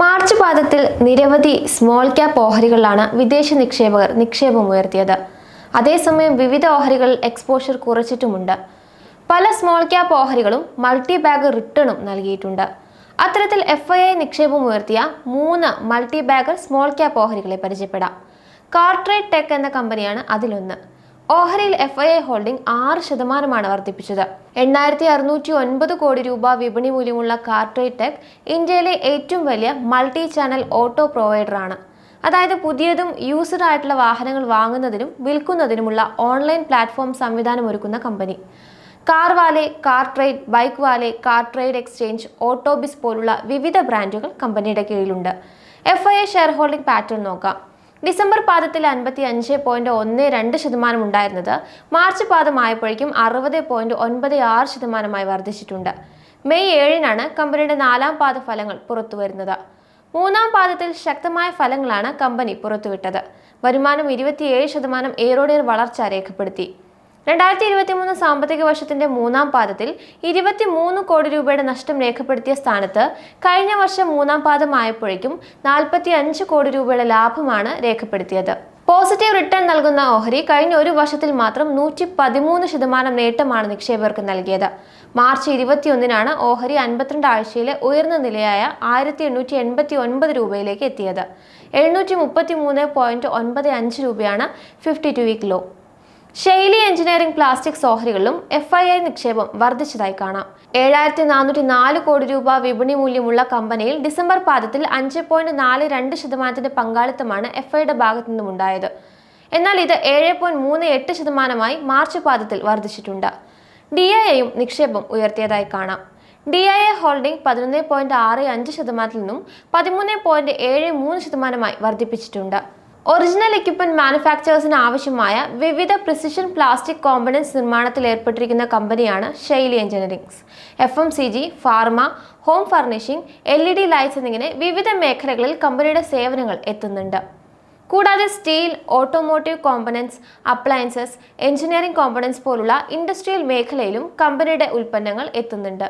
March പാദത്തിൽ നിരവധി small cap ഓഹരികളിലാണ് വിദേശ നിക്ഷേപകർ നിക്ഷേപം ഉയർത്തിയത്. അതേസമയം വിവിധ ഓഹരികളിൽ എക്സ്പോഷർ കുറച്ചിട്ടുമുണ്ട്. പല സ്മോൾ ക്യാപ്പ് ഓഹരികളും മൾട്ടി ബാഗ് റിട്ടേണും നൽകിയിട്ടുണ്ട്. അത്തരത്തിൽ എഫ് ഐ ഐ നിക്ഷേപം ഉയർത്തിയ മൂന്ന് മൾട്ടി ബാഗർ സ്മോൾ ക്യാപ്പ് ഓഹരികളെ പരിചയപ്പെടാം. കാർട്രേറ്റ് ടെക് എന്ന കമ്പനിയാണ് അതിലൊന്ന്. ഓഹരിയിൽ എഫ് ഐ ഐ ഹോൾഡിംഗ് ആറ് ശതമാനമാണ് വർദ്ധിപ്പിച്ചത്. എണ്ണായിരത്തി അറുന്നൂറ്റി ഒൻപത് കോടി രൂപ വിപണി മൂല്യമുള്ള കാർട്രേടെക് ഇന്ത്യയിലെ ഏറ്റവും വലിയ മൾട്ടി ചാനൽ ഓട്ടോ പ്രൊവൈഡറാണ്. അതായത് പുതിയതും യൂസ്ഡ് ആയിട്ടുള്ള വാഹനങ്ങൾ വാങ്ങുന്നതിനും വിൽക്കുന്നതിനുമുള്ള ഓൺലൈൻ പ്ലാറ്റ്ഫോം സംവിധാനം ഒരുക്കുന്ന company. CarWale CarTrade BikeWale CarTrade Exchange Autobiz പോലുള്ള വിവിധ ബ്രാൻഡുകൾ കമ്പനിയുടെ കീഴിലുണ്ട്. F I A share holding pattern നോക്കാം. ഡിസംബർ പാദത്തിൽ അൻപത്തി അഞ്ച് പോയിന്റ് ഒന്ന് രണ്ട് ശതമാനം ഉണ്ടായിരുന്നത് മാർച്ച് പാദമായപ്പോഴേക്കും അറുപത് പോയിന്റ് ഒൻപത് ആറ് ശതമാനമായി വർദ്ധിച്ചിട്ടുണ്ട്. മെയ് ഏഴിനാണ് കമ്പനിയുടെ നാലാം പാദ ഫലങ്ങൾ പുറത്തുവരുന്നത്. മൂന്നാം പാദത്തിൽ ശക്തമായ ഫലങ്ങളാണ് കമ്പനി പുറത്തുവിട്ടത്. വരുമാനം ഇരുപത്തിയേഴ് ശതമാനം ഏറോഡിയർ വളർച്ച രേഖപ്പെടുത്തി. രണ്ടായിരത്തി ഇരുപത്തി മൂന്ന് സാമ്പത്തിക വർഷത്തിന്റെ മൂന്നാം പാദത്തിൽ ഇരുപത്തിമൂന്ന് കോടി രൂപയുടെ നഷ്ടം രേഖപ്പെടുത്തിയ സ്ഥാനത്ത് കഴിഞ്ഞ വർഷം മൂന്നാം പാദമായപ്പോഴേക്കും നാൽപ്പത്തി അഞ്ച് കോടി രൂപയുടെ ലാഭമാണ് രേഖപ്പെടുത്തിയത്. പോസിറ്റീവ് റിട്ടേൺ നൽകുന്ന ഓഹരി കഴിഞ്ഞ ഒരു വർഷത്തിൽ മാത്രം നൂറ്റി പതിമൂന്ന് ശതമാനം നേട്ടമാണ് നിക്ഷേപകർക്ക് നൽകിയത്. മാർച്ച് ഇരുപത്തിയൊന്നിനാണ് ഓഹരി അൻപത്തിരണ്ട് ആഴ്ചയിലെ ഉയർന്ന നിലയായ ആയിരത്തി എണ്ണൂറ്റി എൺപത്തി ഒൻപത് രൂപയിലേക്ക് എത്തിയത്. എഴുന്നൂറ്റി മുപ്പത്തി മൂന്ന് പോയിന്റ് ഒൻപത് അഞ്ച് രൂപയാണ് fifty two week low Shaily Engineering Plastic ഓഹരികളിലും F I I നിക്ഷേപം വർദ്ധിച്ചതായി കാണാം. ഏഴായിരത്തി നാനൂറ്റി നാല് കോടി രൂപ വിപണി മൂല്യമുള്ള കമ്പനിയിൽ ഡിസംബർ പാദത്തിൽ അഞ്ച് പോയിന്റ് നാല് രണ്ട് ശതമാനത്തിന്റെ പങ്കാളിത്തമാണ് എഫ് ഐയുടെ ഭാഗത്തു നിന്നുമുണ്ടായത് എന്നാൽ ഇത് ഏഴ് പോയിന്റ് മൂന്ന് എട്ട് ശതമാനമായി മാർച്ച് പാദത്തിൽ വർദ്ധിച്ചിട്ടുണ്ട്. ഡി ഐ എയും നിക്ഷേപം ഉയർത്തിയതായി കാണാം. ഡി ഐ എ ഹോൾഡിംഗ് പതിനൊന്ന് പോയിന്റ് ആറ് അഞ്ച് ശതമാനത്തിൽ നിന്നും പതിമൂന്ന് പോയിന്റ് ഏഴ് മൂന്ന് ശതമാനമായി വർദ്ധിപ്പിച്ചിട്ടുണ്ട്. ഒറിജിനൽ എക്യുപ്മെന്റ് മാനുഫാക്ചേഴ്സിന് ആവശ്യമായ വിവിധ പ്രിസിഷൻ പ്ലാസ്റ്റിക് കോമ്പണൻസ് നിർമ്മാണത്തിൽ ഏർപ്പെട്ടിരിക്കുന്ന കമ്പനിയാണ് Shaily Engineerings F M C G pharma home furnishing L E D lights എന്നിങ്ങനെ വിവിധ മേഖലകളിൽ കമ്പനിയുടെ സേവനങ്ങൾ എത്തുന്നുണ്ട്. കൂടാതെ steel automotive components appliances engineering components പോലുള്ള ഇൻഡസ്ട്രിയൽ മേഖലയിലും കമ്പനിയുടെ ഉൽപ്പന്നങ്ങൾ എത്തുന്നുണ്ട്.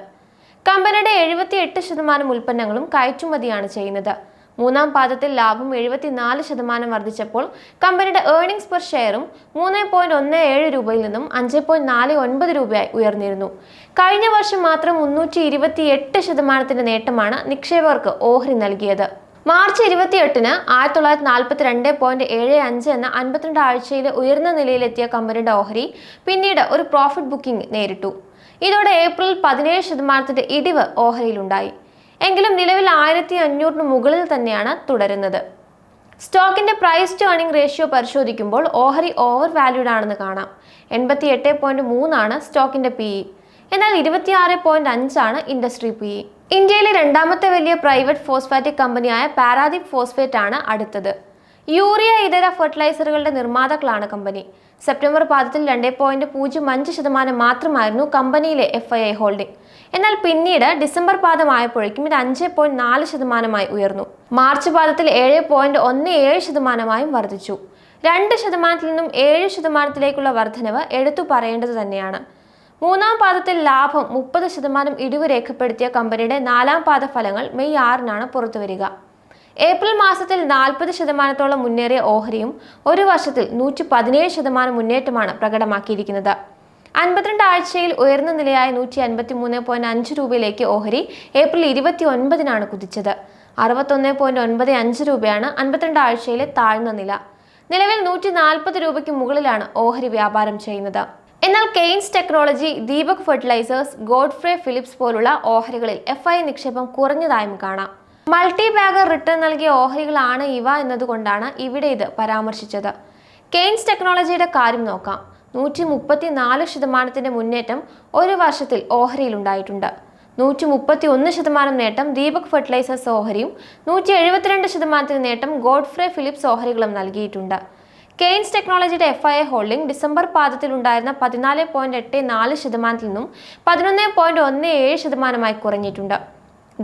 കമ്പനിയുടെ എഴുപത്തി എട്ട് ശതമാനം ഉൽപ്പന്നങ്ങളും കയറ്റുമതിയാണ് ചെയ്യുന്നത്. മൂന്നാം പാദത്തിൽ ലാഭം എഴുപത്തിനാല് ശതമാനം വർദ്ധിച്ചപ്പോൾ കമ്പനിയുടെ ഏർണിംഗ്സ് പെർ ഷെയറും മൂന്ന് പോയിന്റ് ഒന്ന് ഏഴ് രൂപയിൽ നിന്നും അഞ്ച് പോയിന്റ് നാല് ഒൻപത് രൂപയായി ഉയർന്നിരുന്നു. കഴിഞ്ഞ വർഷം മാത്രം മുന്നൂറ്റി ഇരുപത്തി എട്ട് ശതമാനത്തിന്റെ നേട്ടമാണ് നിക്ഷേപകർക്ക് ഓഹരി നൽകിയത്. മാർച്ച് ഇരുപത്തിയെട്ടിന് ആയിരത്തി തൊള്ളായിരത്തി നാൽപ്പത്തി രണ്ട് പോയിന്റ് ഏഴ് അഞ്ച് എന്ന അൻപത്തിരണ്ട് ആഴ്ചയിലെ ഉയർന്ന നിലയിലെത്തിയ കമ്പനിയുടെ ഓഹരി പിന്നീട് ഒരു പ്രോഫിറ്റ് ബുക്കിംഗ് നേരിട്ടു. ഇതോടെ ഏപ്രിൽ പതിനേഴ് ശതമാനത്തിന്റെ ഇടിവ് ഓഹരിയിലുണ്ടായി. എങ്കിലും നിലവിൽ ആയിരത്തി അഞ്ഞൂറിന് മുകളിൽ തന്നെയാണ് തുടരുന്നത്. സ്റ്റോക്കിന്റെ പ്രൈസ് ടു ഏണിംഗ് റേഷ്യോ പരിശോധിക്കുമ്പോൾ ഓഹരി ഓവർ വാല്യൂഡ് ആണെന്ന് കാണാം. എൺപത്തി എട്ട് പോയിന്റ് മൂന്നാണ് സ്റ്റോക്കിന്റെ പി ഇ എന്നാൽ ഇരുപത്തിയാറ് പോയിന്റ് അഞ്ചാണ് ഇൻഡസ്ട്രി പി ഇ ഇന്ത്യയിലെ രണ്ടാമത്തെ വലിയ പ്രൈവറ്റ് ഫോസ്ഫാറ്റിക് കമ്പനിയായ പാരാദീപ് ഫോസ്ഫേറ്റ് ആണ് അടുത്തത്. യൂറിയ ഇതര ഫെർട്ടിലൈസറുകളുടെ നിർമ്മാതാക്കളാണ് കമ്പനി. സെപ്റ്റംബർ പാദത്തിൽ രണ്ട് പോയിന്റ് പൂജ്യം അഞ്ച് ശതമാനം മാത്രമായിരുന്നു കമ്പനിയിലെ എഫ് ഐ ഐ ഹോൾഡിംഗ് എന്നാൽ പിന്നീട് ഡിസംബർ പാദമായപ്പോഴേക്കും ഇത് അഞ്ച് പോയിന്റ് നാല് ശതമാനമായി ഉയർന്നു. മാർച്ച് പാദത്തിൽ ഏഴ് പോയിന്റ് ഒന്ന് ഏഴ് ശതമാനമായും വർദ്ധിച്ചു. രണ്ട് ശതമാനത്തിൽ നിന്നും ഏഴ് ശതമാനത്തിലേക്കുള്ള വർധനവ് എടുത്തു പറയേണ്ടത് തന്നെയാണ്. മൂന്നാം പാദത്തിൽ ലാഭം മുപ്പത് ശതമാനം ഇടിവ് രേഖപ്പെടുത്തിയ കമ്പനിയുടെ നാലാം പാദ ഫലങ്ങൾ മെയ് ആറിനാണ് പുറത്തുവരിക. ഏപ്രിൽ മാസത്തിൽ നാൽപ്പത് ശതമാനത്തോളം മുന്നേറിയ ഓഹരിയും ഒരു വർഷത്തിൽ നൂറ്റി പതിനേഴ് ശതമാനം മുന്നേറ്റമാണ് പ്രകടമാക്കിയിരിക്കുന്നത്. അൻപത്തിരണ്ട് ആഴ്ചയിൽ ഉയർന്ന നിലയായ നൂറ്റി അൻപത്തി മൂന്ന് പോയിന്റ് അഞ്ച് രൂപയിലേക്ക് ഓഹരി ഏപ്രിൽ ഇരുപത്തി ഒൻപതിനാണ് കുതിച്ചത്. അറുപത്തൊന്ന് പോയിന്റ് ഒൻപത് അഞ്ച് രൂപയാണ് അൻപത്തിരണ്ട് ആഴ്ചയിലെ താഴ്ന്ന നില. നിലവിൽ നൂറ്റി നാൽപ്പത് രൂപയ്ക്ക് മുകളിലാണ് ഓഹരി വ്യാപാരം ചെയ്യുന്നത്. എന്നാൽ Kaynes Technology Deepak Fertilisers Godfrey Phillips പോലുള്ള ഓഹരികളിൽ എഫ് നിക്ഷേപം കുറഞ്ഞതായും കാണാം. മൾട്ടി ബാഗർ റിട്ടേൺ നൽകിയ ഓഹരികളാണ് ഇവ എന്നതുകൊണ്ടാണ് ഇവിടെ ഇത് പരാമർശിച്ചത്. കെയ്ൻസ് ടെക്നോളജിയുടെ കാര്യം നോക്കാം. നൂറ്റി മുപ്പത്തി നാല് ശതമാനത്തിന്റെ മുന്നേറ്റം ഒരു വർഷത്തിൽ ഓഹരിയിലുണ്ടായിട്ടുണ്ട്. നൂറ്റി മുപ്പത്തി ഒന്ന് ശതമാനം നേട്ടം ദീപക് ഫെർട്ടിലൈസേഴ്സ് ഓഹരിയും നൂറ്റി എഴുപത്തിരണ്ട് ശതമാനത്തിന് നേട്ടം ഗോഡ്ഫ്രേ ഫിലിപ്സ് ഓഹരികളും നൽകിയിട്ടുണ്ട്. കെയ്ൻസ് ടെക്നോളജിയുടെ F I A holding December പാദത്തിൽ ഉണ്ടായിരുന്ന പതിനാല് പോയിന്റ് എട്ട് നാല് ശതമാനത്തിൽ നിന്നും പതിനൊന്ന് പോയിന്റ് ഒന്ന് ഏഴ് ശതമാനമായി കുറഞ്ഞിട്ടുണ്ട്.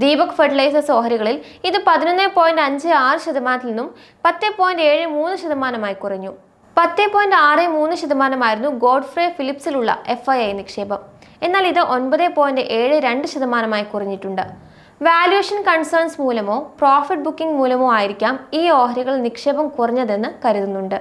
ദീപക് ഫെർട്ടിലൈസേഴ്സ് ഓഹരികളിൽ ഇത് പതിനൊന്ന് പോയിന്റ് അഞ്ച് ആറ് ശതമാനത്തിൽ നിന്നും പത്ത് പോയിന്റ് ഏഴ് മൂന്ന് ശതമാനമായി കുറഞ്ഞു. പത്ത് പോയിന്റ് ആറ് മൂന്ന് ശതമാനമായിരുന്നു ഗോഡ്ഫ്രേ ഫിലിപ്സിലുള്ള എഫ് ഐ ഐ നിക്ഷേപം. എന്നാൽ ഇത് ഒൻപത് പോയിന്റ് ഏഴ് രണ്ട് ശതമാനമായി കുറഞ്ഞിട്ടുണ്ട്. വാല്യുവേഷൻ കൺസേൺസ് മൂലമോ പ്രോഫിറ്റ് ബുക്കിംഗ് മൂലമോ ആയിരിക്കാം ഈ ഓഹരികൾ നിക്ഷേപം കുറഞ്ഞതെന്ന് കരുതുന്നുണ്ട്.